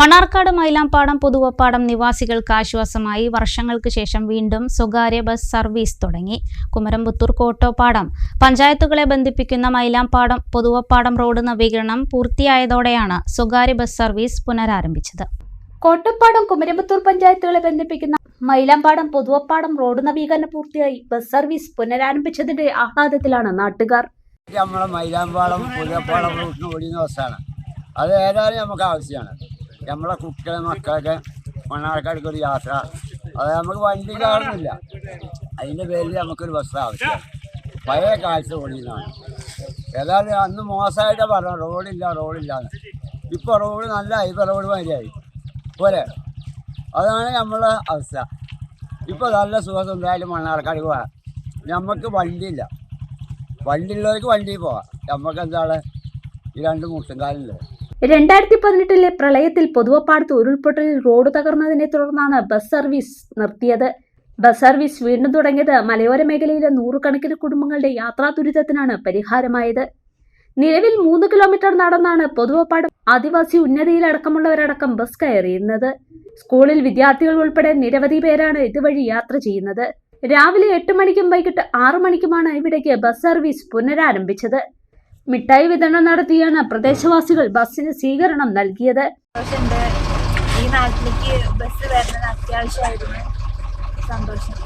മണ്ണാർക്കാട് മൈലാമ്പാടം പുതുവപ്പാടം നിവാസികൾക്ക് ആശ്വാസമായി. വർഷങ്ങൾക്ക് ശേഷം വീണ്ടും സ്വകാര്യ ബസ് സർവീസ് തുടങ്ങി. കുമരംപുത്തൂർ കോട്ടോപ്പാടം. പഞ്ചായത്തുകളെ ബന്ധിപ്പിക്കുന്ന മൈലാമ്പാടം പുതുവപ്പാടം റോഡ് നവീകരണം പൂർത്തിയായതോടെയാണ് സ്വകാര്യ ബസ് സർവീസ് പുനരാരംഭിച്ചത്. കോട്ടപ്പാടം കുമരമ്പത്തൂർ പഞ്ചായത്തുകളെ ബന്ധിപ്പിക്കുന്ന മൈലാമ്പാടം പൊതുവപ്പാടം റോഡ് നവീകരണം പൂർത്തിയായി. ബസ് സർവീസ് പുനരാരംഭിച്ചതിന്റെ ആഹ്ലാദത്തിലാണ് നാട്ടുകാർ. നമ്മളെ മൈലാമ്പാടം പുതുവപ്പാടം റൂട്ടിന് ഓടിയുന്ന ബസ്സാണ് അത് ഏതായാലും നമുക്ക് ആവശ്യമാണ്. നമ്മളെ കുട്ടികളെ മക്കളൊക്കെ മണ്ണാർക്കാടേക്ക് ഒരു യാത്ര. അത് നമുക്ക് വണ്ടി കാണുന്നില്ല. അതിന്റെ പേരിൽ നമുക്കൊരു ബസ് ആവശ്യമാണ്. പഴയ കാഴ്ച കൊണ്ടിരുന്നാണ് ഏതായാലും അന്ന് മോശമായിട്ടാണ് പറഞ്ഞു റോഡില്ല റോഡില്ല ഇപ്പോൾ റോഡ് നല്ല ഇപ്പോൾ റോഡ് മാതിരിയായി. പോലെ അതാണ് നമ്മളെ അവസ്ഥ. ഇപ്പോൾ നല്ല സുഖസുന്ദരായാലും മണ്ണാർക്കാട് പോകാം നമുക്ക് വണ്ടിയില്ല. വണ്ടിയുള്ളവർക്ക് വണ്ടിയിൽ പോവാം. നമുക്ക് എന്താണ്? ഈ രണ്ട് മുട്ടുംകാലില്ലേ രണ്ടായിരത്തി പതിനെട്ടിലെ പ്രളയത്തിൽ പൊതുവപ്പാടത്ത് ഉരുൾപൊട്ടലിൽ റോഡ് തകർന്നതിനെ തുടർന്നാണ് ബസ് സർവീസ് നിർത്തിയത്. ബസ് സർവീസ് വീണ്ടും തുടങ്ങിയത് മലയോര മേഖലയിലെ നൂറുകണക്കിന് കുടുംബങ്ങളുടെ യാത്രാ ദുരിതത്തിനാണ് പരിഹാരമായത്. നിലവിൽ മൂന്ന് കിലോമീറ്റർ നടന്നാണ് പൊതുവപ്പാട് ആദിവാസി ഉന്നതിയിലടക്കമുള്ളവരടക്കം ബസ് കയറിയുന്നത് സ്കൂളിൽ വിദ്യാർത്ഥികൾ ഉൾപ്പെടെ നിരവധി പേരാണ് ഇതുവഴി യാത്ര ചെയ്യുന്നത്. രാവിലെ എട്ട് മണിക്കും വൈകിട്ട് ആറു മണിക്കുമാണ് ഇവിടേക്ക് ബസ് സർവീസ് പുനരാരംഭിച്ചത്. മിഠായി വിതരണം നടത്തിയാണ് പ്രദേശവാസികൾ ബസ്സിന് സ്വീകരണം നൽകിയത്. ഈ നാട്ടിലേക്ക് ബസ് വരുന്നത് അത്യാവശ്യമായിരുന്നു. സന്തോഷം.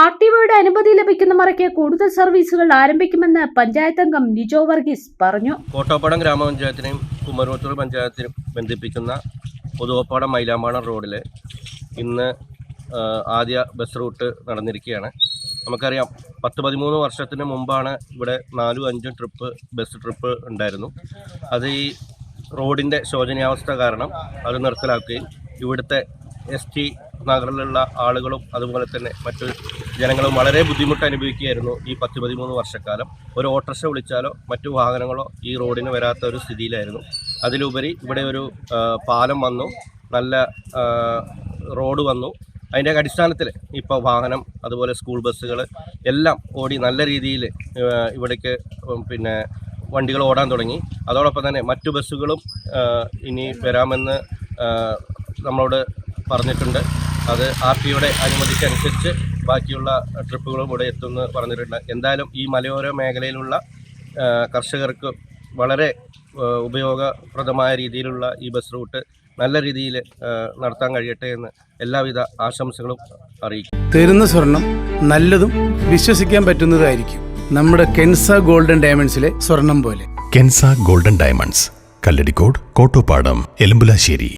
ആർ ടി ഒയുടെ അനുമതി ലഭിക്കുന്ന മറയ്ക്ക് കൂടുതൽ സർവീസുകൾ ആരംഭിക്കുമെന്ന് പഞ്ചായത്ത് അംഗം നിജോ വർഗീസ് പറഞ്ഞു. കോട്ടോപ്പാടം ഗ്രാമപഞ്ചായത്തിനെയും കുമരമുത്തൂർ പഞ്ചായത്തിനും ബന്ധിപ്പിക്കുന്ന പുതുവപ്പാടം മൈലാമ്പാടം റോഡിൽ ഇന്ന് ആദ്യ ബസ് റൂട്ട് നടന്നിരിക്കുകയാണ്. നമുക്കറിയാം പത്ത് പതിമൂന്ന് വർഷത്തിന് മുമ്പാണ് ഇവിടെ നാലും അഞ്ചും ട്രിപ്പ് ബസ് ട്രിപ്പ് ഉണ്ടായിരുന്നു. അത് ഈ റോഡിന്റെ ശോചനീയാവസ്ഥ കാരണം അത് നിർത്തലാക്കുകയും ഇവിടുത്തെ എസ് ടി നഗറിലുള്ള ആളുകളും അതുപോലെ തന്നെ മറ്റു ജനങ്ങളും വളരെ ബുദ്ധിമുട്ട് അനുഭവിക്കുകയായിരുന്നു ഈ പത്ത് പതിമൂന്ന് വർഷക്കാലം. ഒരു ഓട്ടോറിക്ഷ വിളിച്ചാലോ മറ്റു വാഹനങ്ങളോ ഈ റോഡിന് വരാത്ത ഒരു സ്ഥിതിയിലായിരുന്നു. അതിലുപരി ഇവിടെ ഒരു പാലം വന്നു. നല്ല റോഡ് വന്നു. അതിന്റെ അടിസ്ഥാനത്തിൽ ഇപ്പോൾ വാഹനം അതുപോലെ സ്കൂൾ ബസ്സുകൾ എല്ലാം ഓടി നല്ല രീതിയിൽ ഇവിടേക്ക് പിന്നെ വണ്ടികൾ ഓടാൻ തുടങ്ങി. അതോടൊപ്പം തന്നെ മറ്റു ബസ്സുകളും ഇനി വരാമെന്ന് നമ്മളോട് പറഞ്ഞിട്ടുണ്ട്. അത് ആർ ടിയുടെ അനുമതിക്കനുസരിച്ച് ബാക്കിയുള്ള ട്രിപ്പുകളും ഇവിടെ എത്തുമെന്ന് പറഞ്ഞിട്ടുണ്ട്. എന്തായാലും ഈ മലയോര മേഖലയിലുള്ള കർഷകർക്ക് വളരെ ഉപയോഗപ്രദമായ രീതിയിലുള്ള ഈ ബസ് റൂട്ട് നല്ല രീതിയിൽ നടത്താൻ കഴിയട്ടെ എന്ന് എല്ലാവിധ ആശംസകളും അറിയിക്കും. തരുന്ന സ്വർണം നല്ലതും വിശ്വസിക്കാൻ പറ്റുന്നതായിരിക്കും. നമ്മുടെ കെൻസ ഗോൾഡൻ ഡയമണ്ട്സിലെ സ്വർണം പോലെ. Kensa golden diamonds. Kalladikode Kottopadam Elambulassery.